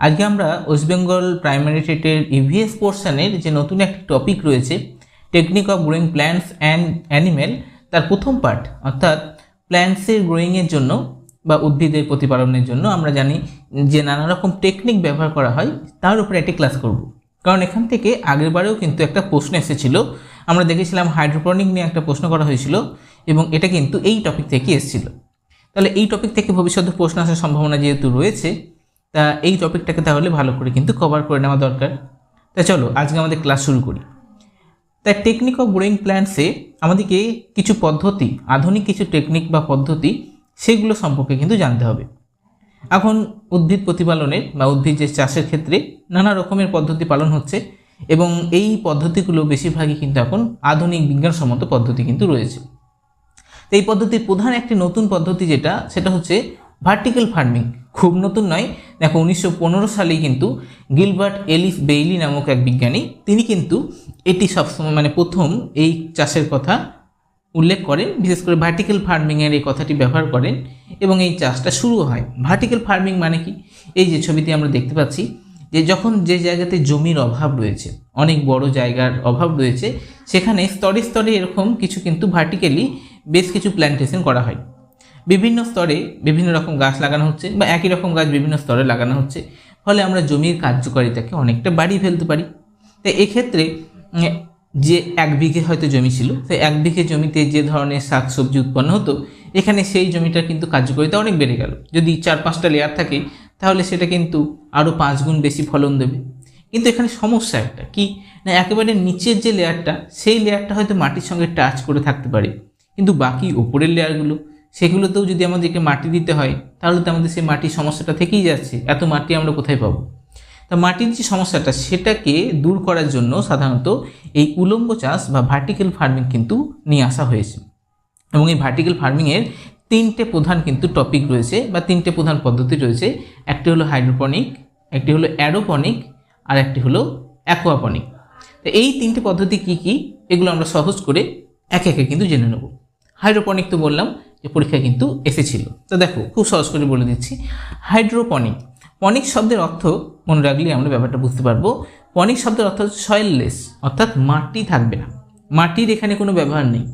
আজকে আমরা West Bengal primary টেটের ইভিএস পোর্শনের যে নতুন একটি টপিক রয়েছে technique of growing plants and animal তার প্রথম পার্ট অর্থাৎ প্ল্যান্টসের গ্রোয়িংয়ের জন্য বা উদ্ভিদের প্রতিপালনের জন্য আমরা জানি যে নানা রকম টেকনিক ব্যবহার করা হয়, তার উপরে একটি ক্লাস করব। কারণ এখান থেকে আগের বারেও কিন্তু একটা প্রশ্ন এসেছিল, আমরা দেখেছিলাম হাইড্রোপনিক নিয়ে একটা প্রশ্ন করা হয়েছিল এবং এটা কিন্তু এই টপিক থেকে এসেছিল। তাহলে এই টপিক থেকে ভবিষ্যতে প্রশ্ন আসার সম্ভাবনা যেহেতু রয়েছে তা এই টপিকটাকে তাহলে ভালো করে কিন্তু কভার করে নেওয়া দরকার। তা চলো, আজকে আমাদের ক্লাস শুরু করি। তাই টেকনিক অফ গ্রোয়িং প্ল্যান্টসে আমাদেরকে কিছু পদ্ধতি, আধুনিক কিছু টেকনিক বা পদ্ধতি, সেগুলো সম্পর্কে কিন্তু জানতে হবে। এখন উদ্ভিদ প্রতিপালনের বা উদ্ভিদ যে চাষের ক্ষেত্রে নানা রকমের পদ্ধতি পালন হচ্ছে এবং এই পদ্ধতিগুলো বেশিরভাগই কিন্তু এখন আধুনিক বিজ্ঞানসম্মত পদ্ধতি কিন্তু রয়েছে। এই পদ্ধতির প্রধান একটি নতুন পদ্ধতি যেটা, সেটা হচ্ছে ভার্টিক্যাল ফার্মিং খুব নতুন নয়। দেখো, উনিশশো পনেরো সালেই কিন্তু গিলবার্ট এলিস বেইলি নামক এক বিজ্ঞানী, তিনি কিন্তু এটি সবসময় মানে প্রথম এই চাষের কথা উল্লেখ করেন। বিশেষ করে ভার্টিক্যাল ফার্মিংয়ের এই কথাটি ব্যবহার করেন এবং এই চাষটা শুরু হয়। ভার্টিক্যাল ফার্মিং মানে কি? এই যে ছবিতে আমরা দেখতে পাচ্ছি যে যখন যে জায়গাতে জমির অভাব রয়েছে, অনেক বড় জায়গার অভাব রয়েছে, সেখানে স্তরে স্তরে এরকম কিছু কিন্তু ভার্টিক্যালি বেশ কিছু প্ল্যান্টেশন করা হয়। বিভিন্ন স্তরে বিভিন্ন রকম গাছ লাগানো হচ্ছে বা একই রকম গাছ বিভিন্ন স্তরে লাগানো হচ্ছে। ফলে আমরা জমির কার্যকারিতাকে অনেকটা বাড়িয়ে ফেলতে পারি। তো এক্ষেত্রে যে এক বিঘে হয়তো জমি ছিল তো এক বিঘে জমিতে যে ধরনের শাক সবজি উৎপন্ন হতো, এখানে সেই জমিটার কিন্তু কার্যকারিতা অনেক বেড়ে গেল। যদি চার পাঁচটা লেয়ার থাকে, তাহলে সেটা কিন্তু আরও পাঁচ গুণ বেশি ফলন দেবে। কিন্তু এখানে সমস্যা একটা কি? না, একেবারে নিচের যে লেয়ারটা সেই লেয়ারটা হয়তো মাটির সঙ্গে টাচ করে থাকতে পারে। কিন্তু বাকি ওপরের লেয়ারগুলো সেগুলোতেও যদি আমাদেরকে মাটি দিতে হয়, তাহলে তো আমাদের সেই মাটির সমস্যাটা থেকেই যাচ্ছে। এত মাটি আমরা কোথায় পাবো? তা মাটির যে সমস্যাটা, সেটাকে দূর করার জন্য সাধারণত এই উলম্ব চাষ বা ভার্টিক্যাল ফার্মিং কিন্তু নিয়ে আসা হয়েছে। এবং এই ভার্টিক্যাল ফার্মিংয়ের তিনটে প্রধান কিন্তু টপিক রয়েছে বা তিনটে প্রধান পদ্ধতি রয়েছে। একটি হলো হাইড্রোপনিক একটি হলো অ্যারোপনিক আর একটি হলো অ্যাকোয়াপনিক তো এই তিনটে পদ্ধতি কি কি, এগুলো আমরা সহজ করে একে একে কিন্তু জেনে নেব। হাইড্রোপনিক তো বললাম যে পরীক্ষায় কিন্তু এসেছিল। তো দেখো, খুব সহজ করে বলে দিচ্ছি। হাইড্রোপনিক, পনিক শব্দের অর্থ, মনে রাখলে আমরা ব্যাপারটা বুঝতে পারব, পনিক শব্দের অর্থ হচ্ছে সয়েললেস অর্থাৎ মাটি থাকবে না। মাটির এখানে কোনো ব্যবহার নেই।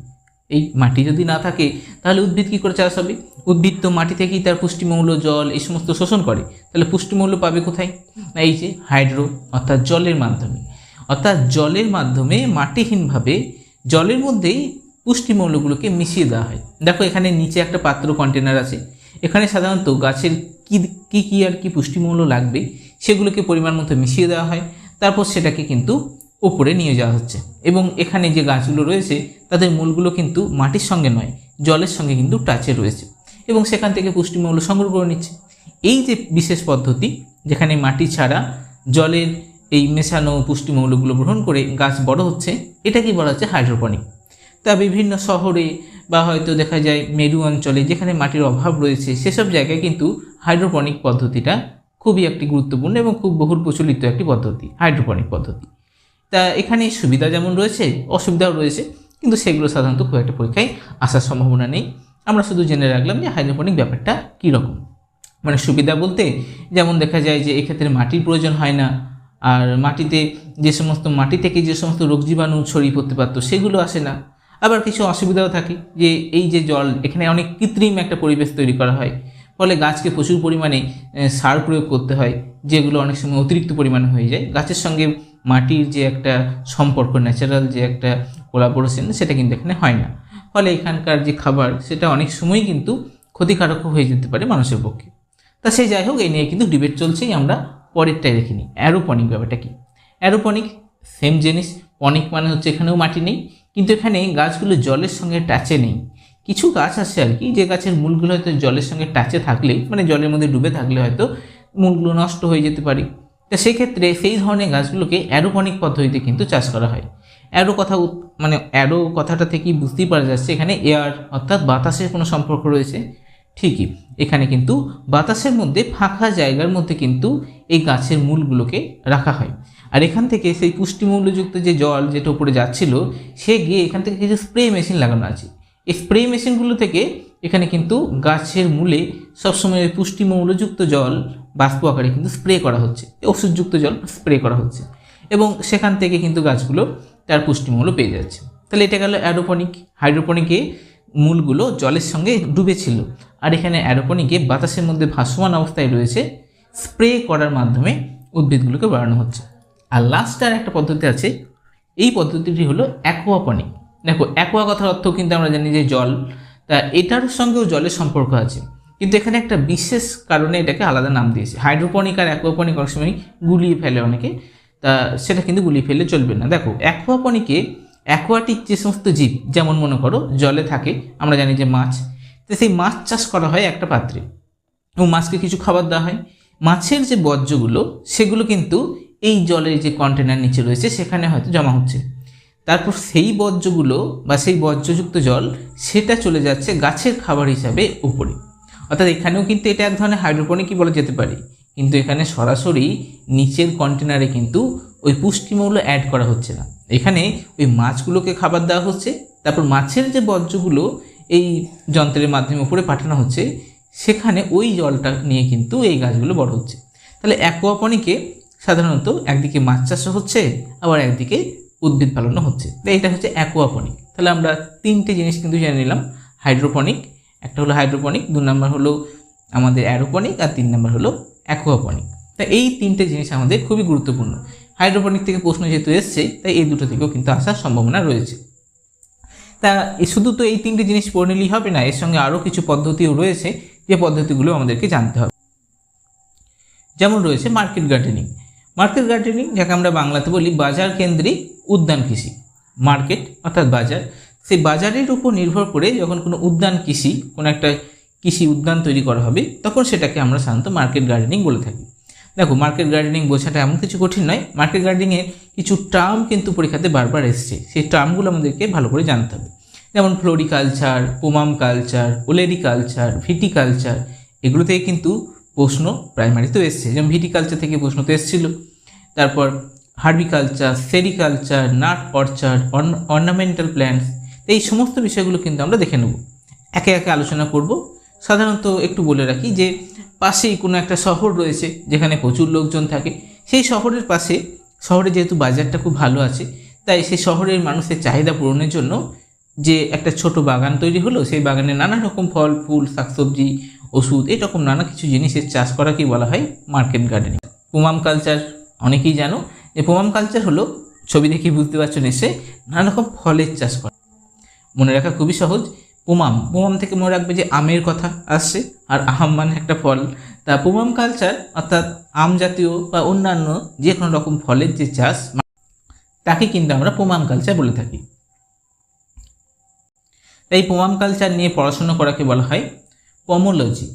এই মাটি যদি না থাকে, তাহলে উদ্ভিদ কী করে চাষ হবে? উদ্ভিদ তো মাটি থেকেই তার পুষ্টিমৌল, জল, এই সমস্ত শোষণ করে। তাহলে পুষ্টিমৌল পাবে কোথায়? না, এই যে হাইড্রো, অর্থাৎ জলের মাধ্যমে। অর্থাৎ জলের মাধ্যমে মাটিহীনভাবে, জলের মধ্যেই পুষ্টিমৌলগুলোকে মিশিয়ে দেওয়া হয়। দেখো, এখানে নিচে একটা পাত্র কন্টেনার আছে। এখানে সাধারণত গাছের কী কী কী আর কি পুষ্টিমৌল লাগবে, সেগুলোকে পরিমাণ মতো মিশিয়ে দেওয়া হয়। তারপর সেটাকে কিন্তু ওপরে নিয়ে যাওয়া হচ্ছে। এবং এখানে যে গাছগুলো রয়েছে, তাদের মূলগুলো কিন্তু মাটির সঙ্গে নয়, জলের সঙ্গে কিন্তু টাচে রয়েছে। এবং সেখান থেকে পুষ্টিমৌল সংগ্রহ করে নিচ্ছে। এই যে বিশেষ পদ্ধতি, যেখানে মাটি ছাড়া জলের এই মেশানো পুষ্টিমৌলগুলো গ্রহণ করে গাছ বড় হচ্ছে, এটাকেই বলা হচ্ছে হাইড্রোপনিক তা বিভিন্ন শহরে বা হয়তো দেখা যায় মেরু অঞ্চলে যেখানে মাটির অভাব রয়েছে, সেসব জায়গায় কিন্তু হাইড্রোপনিক পদ্ধতিটা খুবই একটি গুরুত্বপূর্ণ এবং খুব বহুল প্রচলিত একটি পদ্ধতি, হাইড্রোপনিক পদ্ধতি। তা এখানে সুবিধা যেমন রয়েছে, অসুবিধাও রয়েছে, কিন্তু সেগুলো সাধারণত খুব একটা পরীক্ষায় আসার সম্ভাবনা নেই। আমরা শুধু জেনে রাখলাম যে হাইড্রোপনিক ব্যাপারটা কীরকম। মানে সুবিধা বলতে যেমন দেখা যায় যে এক্ষেত্রে মাটির প্রয়োজন হয় না, আর মাটিতে যে সমস্ত মাটি থেকে যে সমস্ত রোগ জীবাণু ছড়িয়ে পড়তে পারতো, সেগুলো আসে না। আবার কিছু অসুবিধাও থাকে যে এই যে জল, এখানে অনেক কৃত্রিম একটা পরিবেশ তৈরি করা হয়। ফলে গাছকে প্রচুর পরিমাণে সার প্রয়োগ করতে হয়, যেগুলো অনেক সময় অতিরিক্ত পরিমাণে হয়ে যায়। গাছের সঙ্গে মাটির যে একটা সম্পর্ক ন্যাচারাল যে একটা কোলাবোরেশন সেটা কিন্তু এখানে হয় না। ফলে এখানকার যে খাবার, সেটা অনেক সময় কিন্তু ক্ষতিকারক হয়ে যেতে পারে মানুষের পক্ষে। তা সেই যাই হোক এই নিয়ে কিন্তু ডিবেট চলছেই, আমরা পরেরটাই দেখে নিই। অ্যারোপনিক ব্যাপারটা কি? অ্যারোপনিক সেম জিনিস। পনিক মানে হচ্ছে এখানেও মাটি নেই। কিন্তু এখানে গাছগুলো জলের সঙ্গে টাচে নেই। কিছু গাছ আছে আর কি, যে গাছের মূলগুলো হয়তো জলের সঙ্গে টাচে থাকলে মানে জলের মধ্যে ডুবে থাকলে হয়তো মূলগুলো নষ্ট হয়ে যেতে পারে। তা সেক্ষেত্রে সেই ধরনের গাছগুলোকে অ্যারোপনিক পদ্ধতিতে কিন্তু চাষ করা হয়। অ্যারো কথা মানে অ্যারো কথাটা থেকেই বুঝতেই পারা যাচ্ছে, এখানে এয়ার অর্থাৎ বাতাসের কোনো সম্পর্ক রয়েছে। ঠিকই, এখানে কিন্তু বাতাসের মধ্যে ফাঁকা জায়গার মধ্যে কিন্তু এই গাছের মূলগুলোকে রাখা হয়। আর এখান থেকে সেই পুষ্টিমূল্যযুক্ত যে জল যেটা উপরে যাচ্ছিল, সে গিয়ে এখান থেকে কিছু স্প্রে মেশিন লাগানো আছে। এই স্প্রে মেশিনগুলো থেকে এখানে কিন্তু গাছের মূলে সবসময় ওই পুষ্টিমৌলযুক্ত জল, বাষ্প আকারে কিন্তু স্প্রে করা হচ্ছে। ওষুধযুক্ত জল স্প্রে করা হচ্ছে। এবং সেখান থেকে কিন্তু গাছগুলো তার পুষ্টিমূল্য পেয়ে যাচ্ছে। তাহলে এটা গেল অ্যারোপনিক হাইড্রোপনিকে মূলগুলো জলের সঙ্গে ডুবেছিল। আর এখানে অ্যারোপনিকে বাতাসের মধ্যে ভাসমান অবস্থায় রয়েছে। স্প্রে করার মাধ্যমে উদ্ভিদগুলোকে বাড়ানো হচ্ছে। আর লাস্ট আর একটা পদ্ধতি আছে, এই পদ্ধতিটি হলো অ্যাকোয়াপনিক দেখো অ্যাকোয়া কথার অর্থ কিন্তু আমরা জানি যে জল, তা এটার সঙ্গেও জলের সম্পর্ক আছে। কিন্তু এখানে একটা বিশেষ কারণে এটাকে আলাদা নাম দিয়েছে। হাইড্রোপনিক আর অ্যাকোয়াপনিক অনেক সময় গুলিয়ে ফেলে অনেকে, তা সেটা কিন্তু গুলিয়ে ফেলে চলবে না। দেখো অ্যাকোয়াপনিকে অ্যাকোয়াটিক যে সমস্ত জীব, যেমন মনে করো জলে থাকে, আমরা জানি যে মাছ, তো সেই মাছ চাষ করা হয় একটা পাত্রে। এবং মাছকে কিছু খাবার দেওয়া হয়। মাছের যে বর্জ্যগুলো, সেগুলো কিন্তু এই জলের যে কন্টেনার নিচে রয়েছে, সেখানে হয়তো জমা হচ্ছে। তারপর সেই বর্জ্যগুলো বা সেই বর্জ্যযুক্ত জল, সেটা চলে যাচ্ছে গাছের খাবার হিসাবে উপরে। অর্থাৎ এখানেও কিন্তু এটা এক ধরনের হাইড্রোপনিকই বলা যেতে পারে। কিন্তু এখানে সরাসরি নিচের কন্টেনারে কিন্তু ওই পুষ্টিমূল্য অ্যাড করা হচ্ছে না। এখানে ওই মাছগুলোকে খাবার দেওয়া হচ্ছে, তারপর মাছের যে বর্জ্যগুলো এই যন্ত্রের মাধ্যমে উপরে পাঠানো হচ্ছে, সেখানে ওই জলটা নিয়ে কিন্তু এই গাছগুলো বড় হচ্ছে। তাহলে অ্যাকোয়াপনিকে সাধারণত একদিকে মাছ চাষও হচ্ছে, আবার একদিকে উদ্ভিদ পালনও হচ্ছে। তো এটা হচ্ছে অ্যাকোয়াপনিক তাহলে আমরা তিনটে জিনিস কিন্তু জেনে নিলাম। হাইড্রোপনিক একটা হলো হাইড্রোপনিক দু নম্বর হলো আমাদের অ্যারোপনিক আর তিন নম্বর হলো অ্যাকোয়াপনিক তা এই তিনটে জিনিস আমাদের খুবই গুরুত্বপূর্ণ। হাইড্রোপনিক থেকে প্রশ্ন যেহেতু এসছে, তাই এই দুটো থেকেও কিন্তু আসার সম্ভাবনা রয়েছে। তা শুধু তো এই তিনটে জিনিস পড়ে নিলেই হবে না, এর সঙ্গে আরও কিছু পদ্ধতিও রয়েছে, যে পদ্ধতিগুলো আমাদেরকে জানতে হবে। যেমন রয়েছে মার্কেট গার্ডেনিং মার্কেট গার্ডেনিং যাকে আমরা বাংলাতে বলি বাজার কেন্দ্রিক উদ্যান কৃষি। মার্কেট অর্থাৎ বাজার। সেই বাজারের উপর নির্ভর করে যখন কোনো উদ্যান কৃষি, কোনো একটা কৃষি উদ্যান তৈরি করা হবে, তখন সেটাকে আমরা সাধারণত মার্কেট গার্ডেনিং বলে থাকি। দেখো মার্কেট গার্ডেনিং বোঝাটা এমন কিছু কঠিন নয়। মার্কেট গার্ডেনিংয়ের কিছু টার্ম কিন্তু পরীক্ষাতে বারবার এসছে। সেই টার্মগুলো আমাদেরকে ভালো করে জানতে হবে। যেমন floriculture পোমাম culture olericulture viticulture এগুলো থেকে কিন্তু প্রশ্ন প্রাইমারিতেও এসছে, যেমন ভিটিকালচার থেকে প্রশ্ন তো এসেছিল। তারপর horticulture sericulture nut orchard ornamental plants এই সমস্ত বিষয়গুলো কিন্তু আমরা দেখে নেব। একে একে আলোচনা করব। সাধারণত একটু বলে রাখি যে, পাশেই কোনো একটা শহর রয়েছে যেখানে প্রচুর লোকজন থাকে। সেই শহরের পাশে, শহরে যেহেতু বাজারটা খুব ভালো আছে, তাই সেই শহরের মানুষের চাহিদা পূরণের জন্য যে একটা ছোট বাগান তৈরি হলো, সেই বাগানে নানা রকম ফল, ফুল, শাকসবজি, ওষুধ এরকম নানা কিছু জিনিসের চাষ করাকেই বলা হয় মার্কেট গার্ডেনিং। পুমাম কালচার অনেকেই জানো, যে পুমাম কালচার হলো, ছবি দেখে বুঝতে পারছ নিশ্চয়ই, নানা রকম ফলের চাষ করা। মনে রাখা খুবই সহজ, পুমাম পুমাম থেকে মনে রাখবে যে আমের কথা আসছে, আর আম মানে একটা ফল। তা পুমাম কালচার অর্থাৎ আম জাতীয় বা অন্যান্য যে কোনো রকম ফলের যে চাষ, তাকে কিন্তু আমরা পুমাম কালচার বলে থাকি। তাই পোমাম কালচার নিয়ে পড়াশোনা করাকে বলা হয় পমোলজি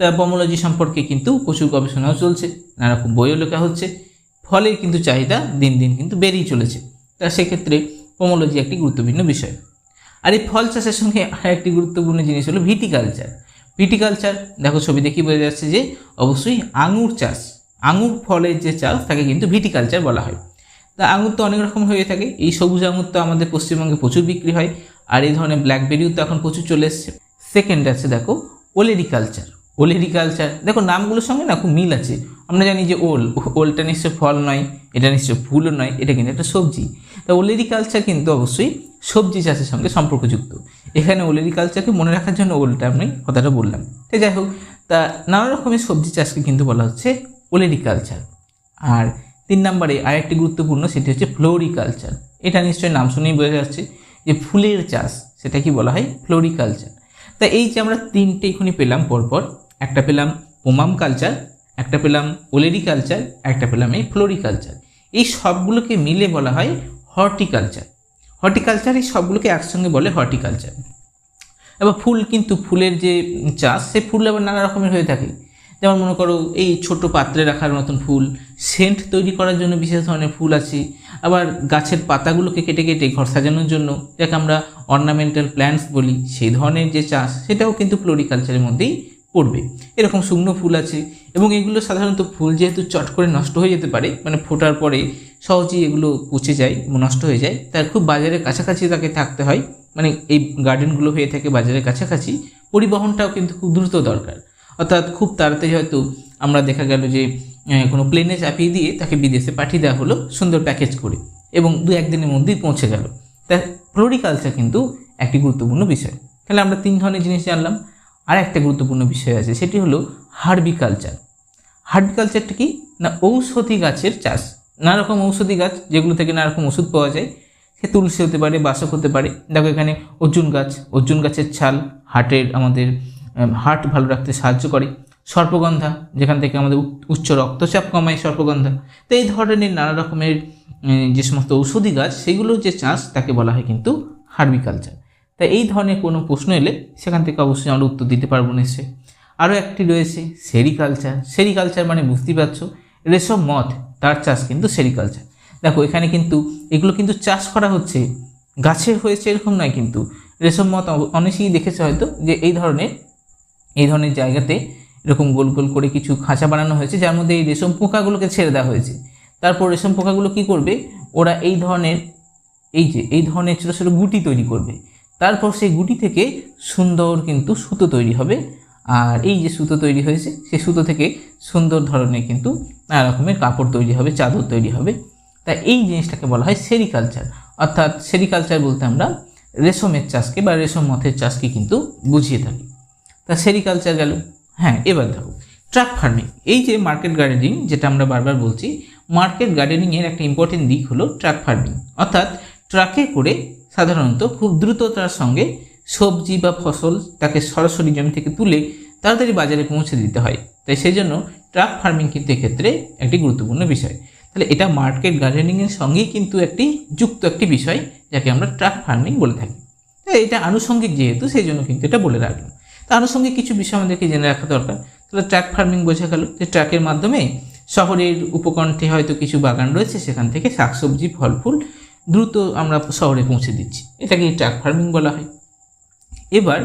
তা পমোলজি সম্পর্কে কিন্তু প্রচুর গবেষণাও চলছে, নানা রকম বইও লেখা হচ্ছে, ফলের কিন্তু চাহিদা দিন দিন কিন্তু বেড়েই চলেছে। তা সেক্ষেত্রে পমোলজি একটি গুরুত্বপূর্ণ বিষয়। আর এই ফল চাষের সঙ্গে একটি গুরুত্বপূর্ণ জিনিস হলো ভিটিকালচার ভিটিকালচার দেখো ছবি দেখি বোঝা যাচ্ছে যে অবশ্যই আঙুর চাষ, আঙুর ফলের যে চাষ তাকে কিন্তু ভিটিকালচার বলা হয়। তা আঙুর তো অনেক রকম হয়ে থাকে, এই সবুজ আঙুর তো আমাদের পশ্চিমবঙ্গে প্রচুর বিক্রি হয় আর এই ধরনের ব্ল্যাকবেরিও তো এখন প্রচুর চলে এসছে। সেকেন্ড আছে দেখো ওলেরিকালচার ওলেরিকালচার দেখো নামগুলোর সঙ্গে না খুব মিল আছে। আমরা জানি যে ওল, ওলটা নিশ্চয় ফল নয়, এটা নিশ্চয় ফুলও নয়, এটা কিন্তু একটা সবজি। তা ওলেরিকালচার কিন্তু অবশ্যই সবজি চাষের সঙ্গে সম্পর্কযুক্ত। এখানে ওলেরিকালচারকে মনে রাখার জন্য ওলটা আমি কথাটা বললাম। তো যাই হোক, তা নানা রকমের সবজি চাষকে কিন্তু বলা হচ্ছে ওলেরিকালচার আর তিন নম্বরে আরেকটি গুরুত্বপূর্ণ, সেটি হচ্ছে ফ্লোরিকালচার এটা নিশ্চয়ই নাম শুনেই বোঝা যাচ্ছে। যে ফুলের চাষ, সেটা কি বলা হয়? ফ্লোরিকালচার। তা এই যে আমরা তিনটে এখনই পেলাম পরপর, একটা পেলাম পোমাম কালচার, একটা পেলাম ওলেরি কালচার একটা পেলাম এই ফ্লোরিকালচার। এই সবগুলোকে মিলে বলা হয় হর্টিকালচার। হর্টিকালচার এই সবগুলোকে একসঙ্গে বলে হর্টিকালচার। এবার ফুল কিন্তু ফুলের যে চাষ সে ফুল আবার নানা রকমের হয়ে থাকে। যেমন মনে করো এই ছোট পাত্রে রাখার মতন ফুল, সেন্ট তৈরি করার জন্য বিশেষ ধরনের ফুল আছে। আবার গাছের পাতাগুলোকে কেটে কেটে ঘর সাজানোর জন্য, যাকে আমরা অর্নামেন্টাল প্ল্যান্টস বলি, সেই ধরনের যে চাষ, সেটাও কিন্তু ফ্লোরিকালচারের মধ্যেই পড়বে। এরকম শুকনো ফুল আছে এবং এগুলো সাধারণত ফুল যেহেতু চট করে নষ্ট হয়ে যেতে পারে মানে ফোটার পরে সহজেই এগুলো পচে যায়, নষ্ট হয়ে যায়, তার খুব বাজারের কাছাকাছি তাকে থাকতে হয়। মানে এই গার্ডেনগুলো হয়ে থাকে বাজারের কাছাকাছি, পরিবহনটাও কিন্তু খুব দ্রুত দরকার। অর্থাৎ খুব তাড়াতাড়ি হয়তো আমরা দেখা গেল যে কোনো প্লেনে চাপিয়ে দিয়ে তাকে বিদেশে পাঠিয়ে দেওয়া হলো সুন্দর প্যাকেজ করে এবং দু একদিনের মধ্যেই পৌঁছে গেল। তা ফ্লোরিকালচার কিন্তু একটি গুরুত্বপূর্ণ বিষয়। তাহলে আমরা তিন ধরনের জিনিস জানলাম। আর একটা গুরুত্বপূর্ণ বিষয় আছে, সেটি হলো হার্বিকালচার হার্বিকালচারটা কি? না, ঔষধি গাছের চাষ। নানা রকম ঔষধি গাছ, যেগুলো থেকে নানা রকম ওষুধ পাওয়া যায়। সে তুলসী হতে পারে, বাসক হতে পারে। দেখো এখানে অর্জুন গাছ, অর্জুন গাছের ছাল হার্টের আমাদের হার্ট ভালো রাখতে সাহায্য করে। সর্পগন্ধা, যেখান থেকে আমাদের উচ্চ রক্তচাপ কমায় সর্পগন্ধা। তো এই ধরনের নানা রকমের যে সমস্ত ঔষধি গাছ সেগুলোর যে চাষ, তাকে বলা হয় কিন্তু হার্বিকালচার তাই এই ধরনের কোনো প্রশ্ন এলে সেখান থেকে অবশ্যই আমরা উত্তর দিতে পারব নিশ্চয়ই। আরও একটি রয়েছে, সেরিকালচার। সেরিকালচার মানে বুঝতেই পারছ, রেশম মদ, তার চাষ কিন্তু সেরিকালচার। দেখো, এখানে কিন্তু এগুলো কিন্তু চাষ করা হচ্ছে, গাছের হয়েছে এরকম নয় কিন্তু। রেশম অব- অনেকেই দেখেছে হয়তো যে এই ধরনের এই ধরনের জায়গাতে এরকম গোল গোল করে কিছু খাঁচা বানানো হয়েছে, যার মধ্যে এই রেশম পোকাগুলোকে ছেড়ে দেওয়া হয়েছে। তারপর রেশম পোকাগুলো কি করবে? ওরা এই ধরনের, এই যে, এই ধরনের ছোটো ছোটো গুটি তৈরি করবে। তারপর সেই গুটি থেকে সুন্দর কিন্তু সুতো তৈরি হবে। আর এই যে সুতো তৈরি হয়েছে সে সুতো থেকে সুন্দর ধরনের কিন্তু নানা রকমের কাপড় তৈরি হবে, চাদর তৈরি হবে। তা এই জিনিসটাকে বলা হয় সেরিকালচার। অর্থাৎ সেরিকালচার বলতে আমরা রেশমের চাষকে বা রেশম মথের চাষকে কিন্তু বুঝিয়ে থাকি। তা সেরিকালচার গেল। হ্যাঁ এবার দেখো ট্রাক ফার্মিং এই যে মার্কেট গার্ডেনিং যেটা আমরা বারবার বলছি মার্কেট গার্ডেনিংয়ের একটা ইম্পর্টেন্ট দিক হলো ট্রাক ফার্মিং অর্থাৎ ট্রাকে করে সাধারণত খুব দ্রুততার সঙ্গে সবজি বা ফসল তাকে সরাসরি জমি থেকে তুলে তাড়াতাড়ি বাজারে পৌঁছে দিতে হয়। তাই সেই জন্য ট্রাক ফার্মিং কিন্তু এক্ষেত্রে একটি গুরুত্বপূর্ণ বিষয়। তাহলে এটা মার্কেট গার্ডেনিংয়ের সঙ্গেই কিন্তু একটি যুক্ত একটি বিষয়, যাকে আমরা ট্রাক ফার্মিং বলে থাকি। এটা আনুষঙ্গিক যেহেতু, সেই জন্য কিন্তু এটা বলে রাখলাম। আনুষঙ্গিক কিছু বিষয় আমাদেরকে জেনে রাখা দরকার। তাহলে ট্র্যাক ফার্মিং বোঝা গেল যে ট্র্যাকের মাধ্যমে শহরের উপকণ্ঠে হয়তো কিছু বাগান রয়েছে, সেখান থেকে শাকসবজি ফল ফুল দ্রুত আমরা শহরে পৌঁছে দিচ্ছি। এটাকে ট্রাক ফার্মিং বলা হয়। এবার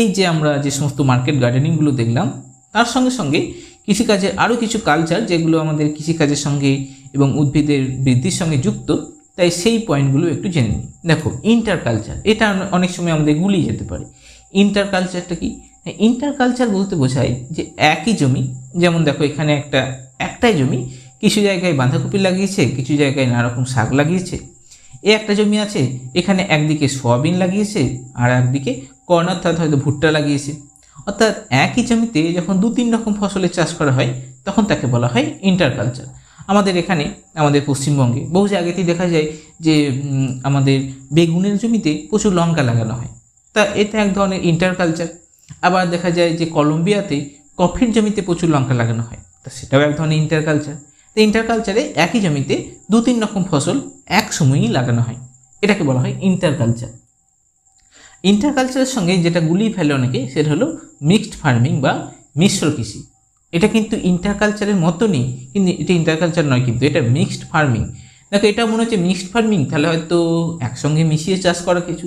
এই যে আমরা যে সমস্ত মার্কেট গার্ডেনিংগুলো দেখলাম, তার সঙ্গে সঙ্গে কৃষিকাজের আরও কিছু কালচার যেগুলো আমাদের কৃষিকাজের সঙ্গে এবং উদ্ভিদের বৃদ্ধির সঙ্গে যুক্ত, তাই সেই পয়েন্টগুলো একটু জেনে নিই। দেখো ইন্টার কালচার এটা অনেক সময় আমাদের গুলিয়ে যেতে পারে। ইন্টার কালচারটা কি? ইন্টার কালচার বলতে বোঝায় যে একই জমি, যেমন দেখো এখানে একটা, একটাই জমি কিছু জায়গায় বাঁধাকপি লাগিয়েছে, কিছু জায়গায় নানা রকম শাক লাগিয়েছে। এ একটা জমি আছে, এখানে একদিকে সোয়াবিন লাগিয়েছে, আর একদিকে কর্ন অর্থাৎ হয়তো ভুট্টা লাগিয়েছে। অর্থাৎ একই জমিতে যখন দু তিন রকম ফসলের চাষ করা হয়, তখন তাকে বলা হয় ইন্টারকালচার আমাদের এখানে, আমাদের পশ্চিমবঙ্গে বহু জায়গাতেই দেখা যায় যে আমাদের বেগুনের জমিতে প্রচুর লঙ্কা লাগানো হয়। তা এটা এক ধরনের ইন্টারকালচার আবার দেখা যায় যে কলম্বিয়াতে কফির জমিতে প্রচুর লঙ্কা লাগানো হয়। তা সেটাও এক ধরনের ইন্টারকালচার তো ইন্টারকালচারে একই জমিতে দু তিন রকম ফসল এক সময়ই লাগানো হয়। এটাকে বলা হয় ইন্টারকালচার ইন্টারকালচারের সঙ্গে যেটা গুলি ফেলে অনেকে, সেটা হলো মিক্সড ফার্মিং বা মিশ্র কৃষি। এটা কিন্তু ইন্টারকালচারের মতনই কিন্তু এটা ইন্টারকালচার নয় কিন্তু, এটা মিক্সড ফার্মিং দেখো এটা মনে হচ্ছে মিক্সড ফার্মিং তাহলে হয়তো একসঙ্গে মিশিয়ে চাষ করা কিছু।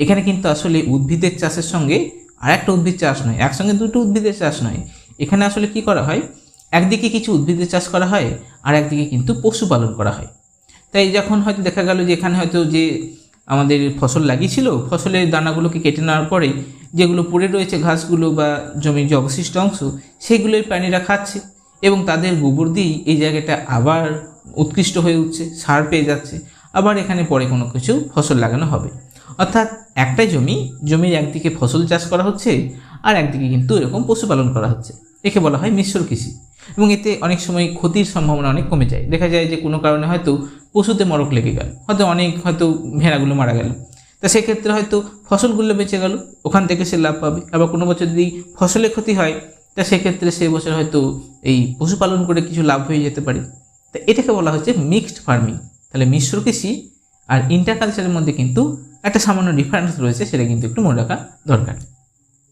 এখানে কিন্তু আসলে উদ্ভিদের চাষের সঙ্গে আর একটা উদ্ভিদ চাষ নয়, একসঙ্গে দুটো উদ্ভিদের চাষ নয়। এখানে আসলে কি করা হয়? একদিকে কিছু উদ্ভিদের চাষ করা হয় আর একদিকে কিন্তু পশুপালন করা হয়। তাই যখন হয়তো দেখা গেল যে এখানে হয়তো যে আমাদের ফসল লাগিয়েছিল, ফসলের দানাগুলোকে কেটে নেওয়ার পরে যেগুলো পড়ে রয়েছে ঘাসগুলো বা জমির যে অবশিষ্ট অংশ, সেগুলোই প্রাণীরা খাচ্ছে এবং তাদের গোবর দিয়েই এই জায়গাটা আবার উৎকৃষ্ট হয়ে উঠছে, সার পেয়ে যাচ্ছে। আবার এখানে পরে কোনো কিছু ফসল লাগানো হবে। অর্থাৎ একটাই জমি, জমির একদিকে ফসল চাষ করা হচ্ছে আর একদিকে কিন্তু এরকম পশুপালন করা হচ্ছে। একে বলা হয় মিশ্র কৃষি। এবং এতে অনেক সময় ক্ষতির সম্ভাবনা অনেক কমে যায়। দেখা যায় যে কোনো কারণে হয়তো পশুতে মরক লেগে গেল, হয়তো অনেক হয়তো ভেড়াগুলো মারা গেল। তা সেক্ষেত্রে হয়তো ফসলগুলো বেঁচে গেল, ওখান থেকে সে লাভ পাবে। আবার কোনো বছর যদি ফসলে ক্ষতি হয়, তা সেক্ষেত্রে সে বছর হয়তো এই পশুপালন করে কিছু লাভ হয়ে যেতে পারে। তা এটাকে বলা হচ্ছে মিক্সড ফার্মিং তাহলে মিশ্র কৃষি আর ইন্টারকালচারের মধ্যে কিন্তু একটা সামান্য ডিফারেন্স রয়েছে, সেটা কিন্তু একটু মনে রাখা দরকার।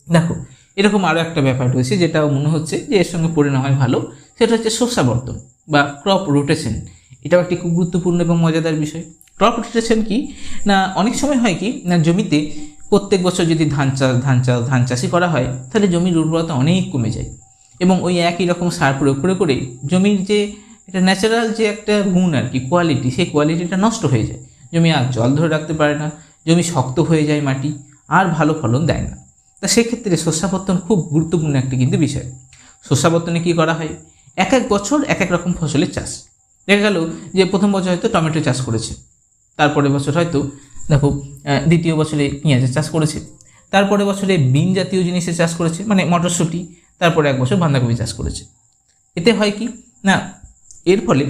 দেখো, এরকম আরও একটা ব্যাপার রয়েছে, যেটাও মনে হচ্ছে যে এর সঙ্গে পড়ে নেওয়াই ভালো, সেটা হচ্ছে শস্যাবর্তন বা ক্রপ রোটেশন এটাও একটি খুব গুরুত্বপূর্ণ এবং মজাদার বিষয়। ক্রপ রোটেশন কি? না, অনেক সময় হয় কি, না, জমিতে প্রত্যেক বছর যদি ধান চাষ ধান চাষ ধান চাষই করা হয়, তাহলে জমির উর্বরতা অনেক কমে যায়। এবং ওই একই রকম সার প্রয়োগ করে করে জমির যে এটা ন্যাচারাল যে একটা গুণ আর কি কোয়ালিটি সেই কোয়ালিটিটা নষ্ট হয়ে যায়। জমি আর জল ধরে রাখতে পারে না। জমি শক্ত হয়ে যায় মাটি, আর ভালো ফলন দেয় না। তা সেক্ষেত্রে শস্যাবর্তন খুব গুরুত্বপূর্ণ একটি কিন্তু বিষয়। শস্যাবর্তনে কী করা হয়? এক এক বছর এক এক রকম ফসলের চাষ। দেখা গেল যে প্রথম বছর হয়তো টমেটো চাষ করেছে, তারপরের বছর হয়তো, দেখো দ্বিতীয় বছরে পেঁয়াজের চাষ করেছে তারপরে বছরে বিন জাতীয় জিনিসের চাষ করেছে মানে মটরশুঁটি, তারপরে এক বছর বাঁধাকপি চাষ করেছে। এতে হয় কি? না, এর ফলে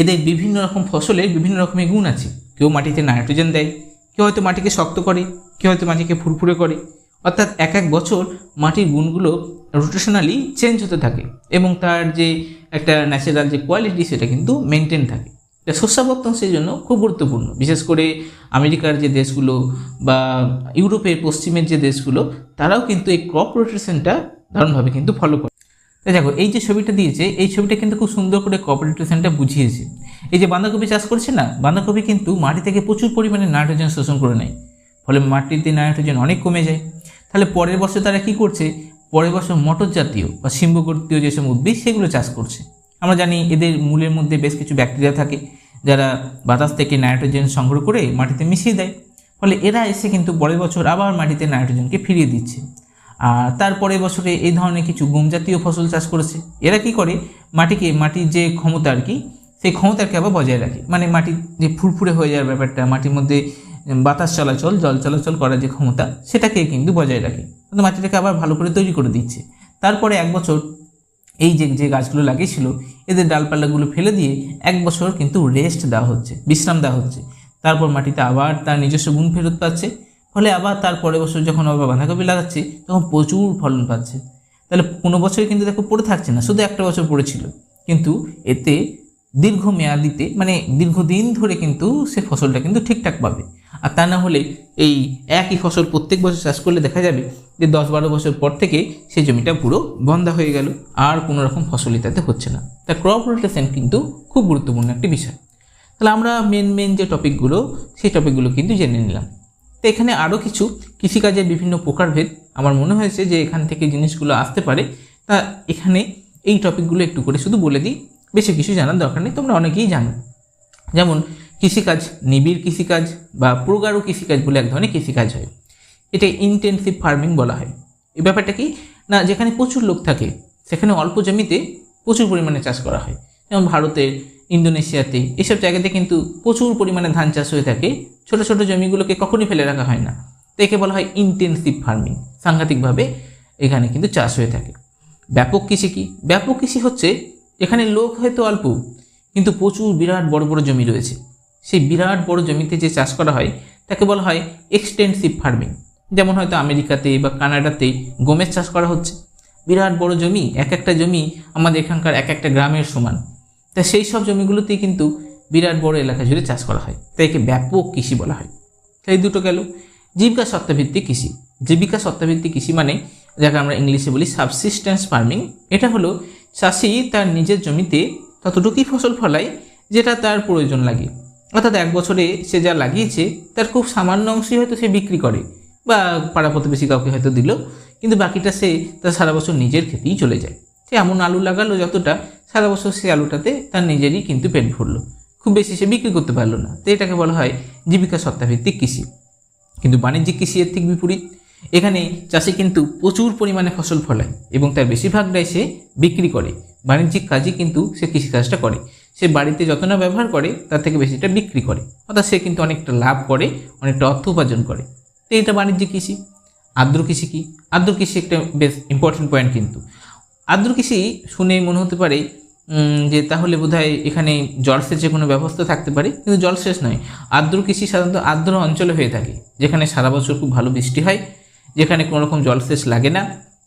এদের বিভিন্ন রকম ফসলের বিভিন্ন রকমের গুণ আছে। কেউ মাটিতে নাইট্রোজেন দেয় কেউ হয়তো মাটিকে শক্ত করে, কেউ হয়তো মাটিকে ফুরফুরে করে। অর্থাৎ এক এক বছর মাটির গুণগুলো রোটেশনালি চেঞ্জ হতে থাকে এবং তার যে একটা ন্যাচারাল যে কোয়ালিটি সেটা কিন্তু মেনটেন থাকে। তা শস্যাবর্তন সেই জন্য খুব গুরুত্বপূর্ণ। বিশেষ করে আমেরিকার যে দেশগুলো বা ইউরোপের পশ্চিমের যে দেশগুলো, তারাও কিন্তু এই ক্রপ রোটেশনটা দারুণভাবে কিন্তু ফলো করে। দেখো, এই যে ছবিটা দিয়েছে, এই ছবিটা কিন্তু খুব সুন্দর করে ক্রপ রোটেশনটা বুঝিয়েছে। এই যে বাঁধাকপি চাষ করছে না, বাঁধাকপি কিন্তু মাটি থেকে প্রচুর পরিমাণে নাইট্রোজেন শোষণ করে নেয়। ফলে মাটিতে নাইট্রোজেন অনেক কমে যায়। তাহলে পরের বছর তারা কি করছে? পরের বছর মটর জাতীয় বা সিম্বগতীয় যেসব উদ্ভিদ, সেগুলো চাষ করছে। আমরা জানি এদের মূলের মধ্যে বেশ কিছু ব্যাকটেরিয়া থাকে, যারা বাতাস থেকে নাইট্রোজেন সংগ্রহ করে মাটিতে মিশিয়ে দেয়। ফলে এরা এসে কিন্তু পরের বছর আবার মাটিতে নাইট্রোজেনকে ফিরিয়ে দিচ্ছে। আর তারপরে বছরে এই ধরনের কিছু গম জাতীয় ফসল চাষ করেছে। এরা কি করে? মাটিকে, মাটির যে ক্ষমতা আর কি সেই ক্ষমতাকে আবার বজায় রাখে। মানে মাটি যে ফুরফুরে হয়ে যাওয়ার ব্যাপারটা, মাটির মধ্যে বাতাস চলাচল, জল চলাচল করার যে ক্ষমতা, সেটাকে কিন্তু বজায় রাখে। কিন্তু মাটিটাকে আবার ভালো করে তৈরি করে দিচ্ছে। তারপরে এক বছর এই যে যে গাছগুলো লাগিয়েছিল, এদের ডালপালাগুলো ফেলে দিয়ে এক বছর কিন্তু রেস্ট দেওয়া হচ্ছে, বিশ্রাম দেওয়া হচ্ছে। তারপর মাটিতে আবার তার নিজস্ব গুণ ফেরত পাচ্ছে। ফলে আবার তার পরের বছর যখন আবার বাঁধাকপি লাগাচ্ছে, তখন প্রচুর ফলন পাচ্ছে। তাহলে কোনো বছর কিন্তু দেখো পড়ে থাকছে না, শুধু একটা বছর পড়েছিল। কিন্তু এতে দীর্ঘ মেয়াদিতে মানে দীর্ঘদিন ধরে কিন্তু সে ফসলটা কিন্তু ঠিকঠাক পাবে। আর তা না হলে এই একই ফসল প্রত্যেক বছর চাষ করলে দেখা যাবে যে দশ বারো বছর পর থেকে সেই জমিটা পুরো বন্ধা হয়ে গেল, আর কোনো রকম ফসলই তাতে হচ্ছে না। তা ক্রপ রোটেশন কিন্তু খুব গুরুত্বপূর্ণ একটি বিষয়। তাহলে আমরা মেন মেন যে টপিকগুলো সেই টপিকগুলো কিন্তু জেনে নিলাম। তো এখানে আরও কিছু কৃষিকাজের বিভিন্ন প্রকারভেদ আমার মনে হয়েছে যে এখান থেকে জিনিসগুলো আসতে পারে। তা এখানে এই টপিকগুলো একটু করে শুধু বলে দিই। বেশি কিছু জানার দরকার নেই, তোমরা অনেকেই জানো। যেমন কৃষিকাজ, নিবিড় কৃষিকাজ বা প্রগাঢ় কৃষিকাজ বলে এক ধরনের কৃষিকাজ হয়। এটা ইন্টেনসিভ ফার্মিং বলা হয়। এই ব্যাপারটা কি? না, যেখানে প্রচুর লোক থাকে, সেখানে অল্প জমিতে প্রচুর পরিমাণে চাষ করা হয়। যেমন ভারতের, ইন্দোনেশিয়াতে, এসব জায়গাতে কিন্তু প্রচুর পরিমাণে ধান চাষ হয়ে থাকে। ছোট ছোট জমিগুলোকে কখনই ফেলে রাখা হয় না। একে বলা হয় ইন্টেনসিভ ফার্মিং সাংঘাতিকভাবে এখানে কিন্তু চাষ হয়ে থাকে। ব্যাপক কৃষি কি? ব্যাপক কৃষি হচ্ছে এখানে লোক হয়তো অল্প, কিন্তু প্রচুর বিরাট বড় বড় জমি রয়েছে। সেই বিরাট বড় জমিতে যে চাষ করা হয়, তাকে বলা হয় এক্সটেন্সিভ ফার্মিং যেমন হয়তো আমেরিকাতে বা কানাডাতে গমের চাষ করা হচ্ছে। বিরাট বড় জমি, এক একটা জমি আমাদের এখানকার এক একটা গ্রামের সমান। তা সেই সব জমিগুলোতেই কিন্তু বিরাট বড় এলাকা জুড়ে চাষ করা হয়। তাই একে ব্যাপক কৃষি বলা হয়। তাই দুটো গেল। জীবিকা সত্তাভিত্তিক কৃষি। জীবিকা সত্তাভিত্তিক কৃষি মানে যাকে আমরা ইংলিশে বলি সাবসিস্টেন্স ফার্মিং এটা হলো চাষি তার নিজের জমিতে ততটুকুই ফসল ফলায় যেটা তার প্রয়োজন লাগে। অর্থাৎ এক বছরে সে যা লাগিয়েছে, তার খুব সামান্য অংশই হয়তো সে বিক্রি করে বা পাড়া প্রতিবেশী কাউকে হয়তো দিল, কিন্তু বাকিটা সে তার সারা বছর নিজের খেতেই চলে যায়। সে এমন আলু লাগালো যতটা, সারা বছর সে আলুটাতে তার নিজেরই কিন্তু পেট ভরলো। খুব বেশি সে বিক্রি করতে পারল না। তো এটাকে বলা হয় জীবিকা সত্তাভিত্তিক কৃষি। কিন্তু বাণিজ্যিক কৃষি এর ঠিক বিপরীত। এখানে চাষি কিন্তু প্রচুর পরিমাণে ফসল ফলায় এবং তার বেশিরভাগটাই সে বিক্রি করে। বাণিজ্যিক কাজে কিন্তু সে কৃষিকাজটা করে। সে বাড়িতে যত না ব্যবহার করে, তার থেকে বেশিটা বিক্রি করে। অর্থাৎ সে কিন্তু অনেকটা লাভ করে, অনেকটা অর্থ উপার্জন করে। তো এটা বাণিজ্যিক কৃষি। আর্দ্র কৃষি কি? আর্দ্র কৃষি একটা বেশ ইম্পর্টেন্ট পয়েন্ট কিন্তু। আর্দ্র কৃষি শুনে মনে হতে পারে যে তাহলে বোধহয় এখানে জলসেচের কোনো ব্যবস্থা থাকতে পারে, কিন্তু জলসেচ নয়। আর্দ্র কৃষি সাধারণত আর্দ্র অঞ্চলে হয়ে থাকে, যেখানে সারা বছর খুব ভালো বৃষ্টি হয়। যেখানে কোনো রকম জলসেচ লাগে না,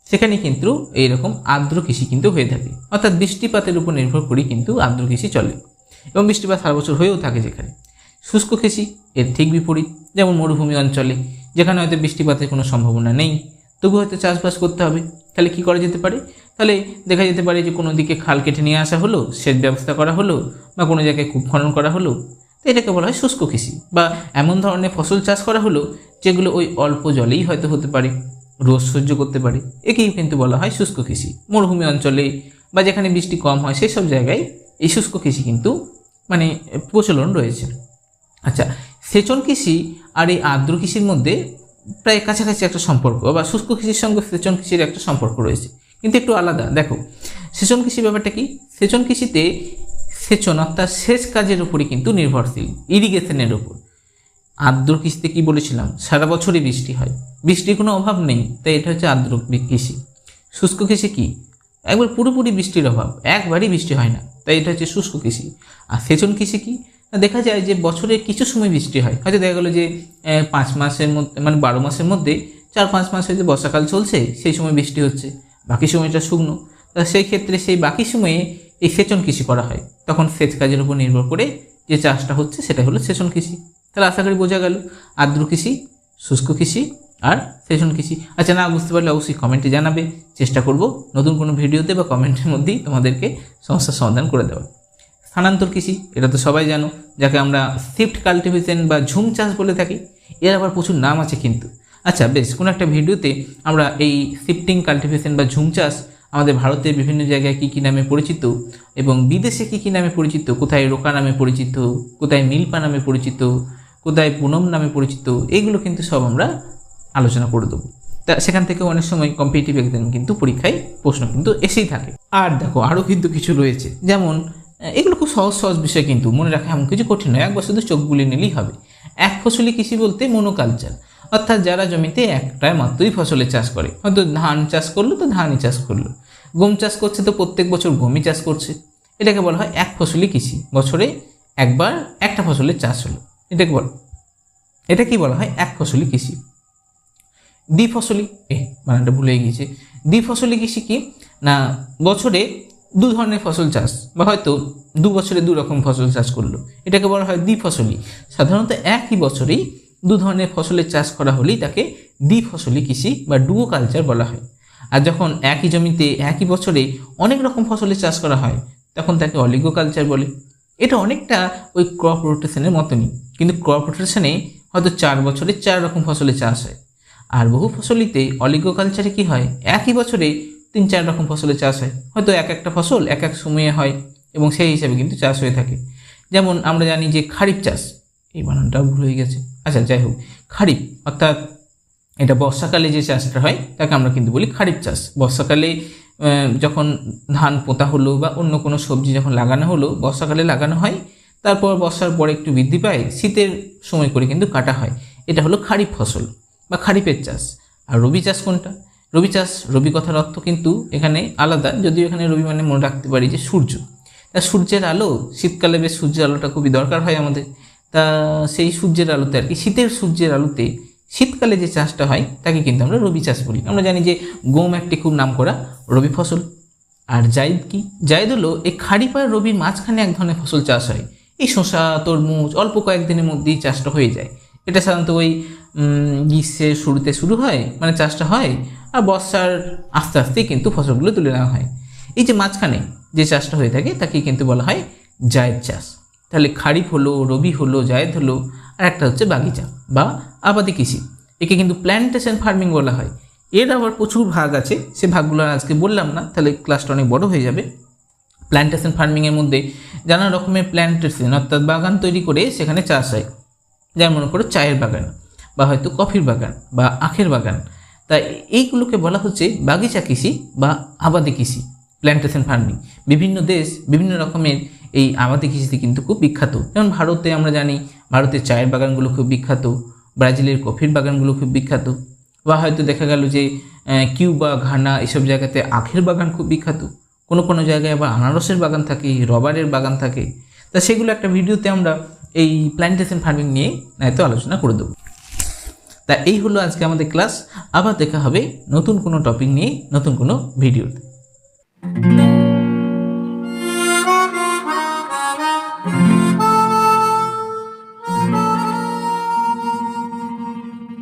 সেখানে কিন্তু এইরকম আর্দ্র কৃষি কিন্তু হয়ে থাকে। অর্থাৎ বৃষ্টিপাতের উপর নির্ভর করে কিন্তু আর্দ্র কৃষি চলে এবং বৃষ্টিপাত সারা বছর হয়েও থাকে যেখানে শুষ্ক কৃষি, এর ঠিক বিপরীত, যেমন মরুভূমি অঞ্চলে, যেখানে হয়তো বৃষ্টিপাতের কোনো সম্ভাবনা নেই। তবু হয়তো চাষবাস করতে হবে। তাহলে কি করা যেতে পারে? তাহলে দেখা যেতে পারে যে কোনো দিকে খাল কেটে নিয়ে আসা হলো, সেচ ব্যবস্থা করা হলো বা কোনো জায়গায় কূপ খনন করা হলো। তো এটাকে বলা হয় শুষ্ক কৃষি বা এমন ধরনের ফসল চাষ করা হলো যেগুলো ওই অল্প জলেই হয়তো হতে পারে রোদ সহ্য করতে পারে। একেই কিন্তু বলা হয় শুষ্ক কৃষি। মরুভূমি অঞ্চলে বা যেখানে বৃষ্টি কম হয় সেই সব জায়গায় এই শুষ্ক কৃষি কিন্তু মানে প্রচলন রয়েছে। আচ্ছা সেচন কৃষি আর এই আর্দ্র কৃষির মধ্যে প্রায় কাছাকাছি একটা সম্পর্ক বা শুষ্ক কৃষির সঙ্গে সেচন কৃষির একটা সম্পর্ক রয়েছে। কিন্তু একটু আলাদা, দেখো, সেচন কৃষি ব্যাপারটা কি? সেচন কৃষিতে সেচন, অর্থাৎ সেচ কাজের উপরই কিন্তু নির্ভরশীল, ইরিগেশনের উপর। আর্দ্র কৃষিতে কি বলেছিলাম? সারা বছরই বৃষ্টি হয়। বৃষ্টির কোনো অভাব নেই, তাই এটা হচ্ছে আর্দ্র কৃষি। শুষ্ক কৃষি কী? একবার পুরোপুরি বৃষ্টির অভাব, একবারই বৃষ্টি হয় না, তাই এটা হচ্ছে শুষ্ক কৃষি। আর সেচন কৃষি কি? দেখা যায় যে বছরে কিছু সময় বৃষ্টি হয়। হয়তো দেখা গেলো যে পাঁচ মাসের মধ্যে মানে বারো মাসের মধ্যে চার পাঁচ মাস হয়তো বর্ষাকাল চলছে, সেই সময় বৃষ্টি হচ্ছে, বাকি সময়টা শুকনো। তা সেই ক্ষেত্রে সেই বাকি সময়ে এই সেচন কৃষি করা হয়। তখন সেচ কাজের উপর নির্ভর করে যে চাষটা হচ্ছে সেটা হলো সেচন কৃষি। তাহলে আশা করি বোঝা গেল। আর্দ্র কৃষি, শুষ্ক কৃষি আর সেচন কৃষি। আচ্ছা না, বুঝতে পারলে অবশ্যই কমেন্টে জানাবে। চেষ্টা করব নতুন কোনো ভিডিওতে বা কমেন্টের মধ্যেই তোমাদেরকে সমস্যার সমাধান করে দেওয়ার। স্থানান্তর কৃষি, এটা তো সবাই জানো, যাকে আমরা শিফট কাল্টিভেশন বা ঝুম চাষ বলে থাকি, এর আবার প্রচুর নাম আছে কিন্তু। আচ্ছা বেশ, কোনো একটা ভিডিওতে আমরা এই শিফটিং কাল্টিভেশন বা ঝুম চাষ আমাদের ভারতের বিভিন্ন জায়গায় কী কী নামে পরিচিত এবং বিদেশে কী কী নামে পরিচিত? কোথায় রোকা নামে পরিচিত? কোথায় মিল্পা নামে পরিচিত? কোথায় পুনম নামে পরিচিত? এইগুলো কিন্তু সব আমরা আলোচনা করে দেবো। তা সেখান থেকে অনেক সময় কম্পিটিটিভ এক্সাম কিন্তু পরীক্ষায় প্রশ্ন কিন্তু এসেই থাকে। আর দেখো, আরও কিন্তু কিছু রয়েছে। যেমন এগুলো খুব সহজ সহজ বিষয় কিন্তু। মনে রাখা এমন কিছু কঠিন নয়। একবার শুধু চোখ নিলেই হবে। এক ফসলি কৃষি বলতে মনোকালচার অর্থাৎ যারা জমিতে একটা মাত্রই ফসলের চাষ করে। হয়তো ধান চাষ করল, তো ধানই চাষ করল। গম চাষ করছে তো প্রত্যেক বছর গমই চাষ করছে। এটাকে বলা হয় এক ফসলি কৃষি। বছরে একবার একটা ফসলের চাষ হলো। এটাকে বল এটা কি বলা হয় এক ফসলি কৃষি। দ্বিফসলি এ বানানটা ভুলে গিয়েছে। দ্বিফসলি কৃষি কি? না, বছরে দু ধরনের ফসল চাষ, বা হয়তো দু বছরে দু রকম ফসল চাষ করল। এটাকে বলা হয় দ্বিফসলি। সাধারণত একই বছরেই দু ধরনের ফসলের চাষ করা হলেই তাকে দ্বিফসলি কৃষি বা ডুও কালচার বলা হয়। আর যখন একই জমিতে একই বছরে অনেক রকম ফসলের চাষ করা হয়, তখন তাকে অলিগো কালচার বলে। এটা অনেকটা ওই ক্রপ রোটেশনের মতনই। কিন্তু ক্রপ রোটেশনে হয়তো চার বছরে চার রকম ফসলের চাষ হয়। আর বহু ফসলিতে অলিগোকালচারে কি হয়? একই বছরে তিন চার রকম ফসলের চাষ হয়। হয়তো এক একটা ফসল এক এক সময়ে হয় এবং সেই হিসাবে কিন্তু চাষ হয়ে থাকে। যেমন আমরা জানি যে খারিফ চাষ। এই বানানটা ভুল হয়ে গেছে। আচ্ছা যাই হোক। খারিফ, অর্থাৎ এটা বর্ষাকালে যে চাষটা হয়, তাকে আমরা কিন্তু বলি খারিফ চাষ। বর্ষাকালে যখন ধান পোতা হলো বা অন্য কোনো সবজি যখন লাগানো হলো, বর্ষাকালে লাগানো হয়, তারপর বর্ষার পরে একটু বৃদ্ধি পায়, শীতের সময় করে কিন্তু কাটা হয়। এটা হলো খারিফ ফসল বা খারিফের চাষ। আর রবি চাষ কোনটা? রবি চাষ, রবি কথার অর্থ কিন্তু এখানে আলাদা, যদিও এখানে রবি মানে মনে রাখতে পারি যে সূর্য। তা সূর্যের আলো, শীতকালে বেশ সূর্যের আলোটা খুবই দরকার হয় আমাদের। তা সেই সূর্যের আলোতে আর কি, শীতের সূর্যের আলোতে শীতকালে যে চাষটা হয়, তাকে কিন্তু আমরা রবি চাষ বলি। আমরা জানি যে গম একটি খুব নাম করা রবি ফসল। আর জাইদ কি? জাইদ হলো এই খারিফ আর রবির মাঝখানে এক ধরনের ফসল চাষ হয়। এই শসা, তরমুজ অল্প কয়েকদিনের মধ্যেই চাষটা হয়ে যায়। এটা সাধারণত ওই গ্রীষ্মের শুরুতে শুরু হয় মানে চাষটা হয়, আর বর্ষার আস্তে আস্তেই কিন্তু ফসলগুলো তুলে নেওয়া হয়। এই যে মাঝখানে যে চাষটা হয়ে থাকে, তাকে কিন্তু বলা হয় জায়েদ চাষ। তাহলে খারিফ হলো, রবি হলো, জায়েদ হলো, আর একটা হচ্ছে বাগিচা বা আবাদি কৃষি। একে কিন্তু প্ল্যান্টেশন ফার্মিং বলা হয়। এর আবার প্রচুর ভাগ আছে, সে ভাগগুলো আজকে বললাম না, তাহলে ক্লাসটা অনেক বড় হয়ে যাবে। প্ল্যান্টেশন ফার্মিংয়ের মধ্যে নানা রকমের প্ল্যান্টেশন অর্থাৎ বাগান তৈরি করে সেখানে চাষ হয়। যেমন মনে করো চায়ের বাগান, বা হয়তো কফির বাগান, বা আখের বাগান। তা এইগুলোকে বলা হচ্ছে বাগিচা কৃষি বা আবাদি কৃষি প্ল্যান্টেশন ফার্মিং বিভিন্ন দেশ বিভিন্ন রকমের এই আবাদি কৃষিতে কিন্তু খুব বিখ্যাত। যেমন ভারতে আমরা জানি, ভারতের চায়ের বাগানগুলো খুব বিখ্যাত। ব্রাজিলের কফির বাগানগুলো খুব বিখ্যাত। বা হয়তো দেখা গেল যে কিউবা, ঘানা এসব জায়গাতে আখের বাগান খুব বিখ্যাত। কোনো কোনো জায়গায় আবার আনারসের বাগান থাকে, রবারের বাগান থাকে। তা সেগুলো একটা ভিডিওতে আমরা এই প্ল্যান্টেশন ফার্মিং নিয়ে নয়তো আলোচনা করে দেবো। তা এই হলো আজকে আমাদের ক্লাস। আবার দেখা হবে নতুন কোনো টপিক নিয়ে, নতুন কোনো ভিডিওতে।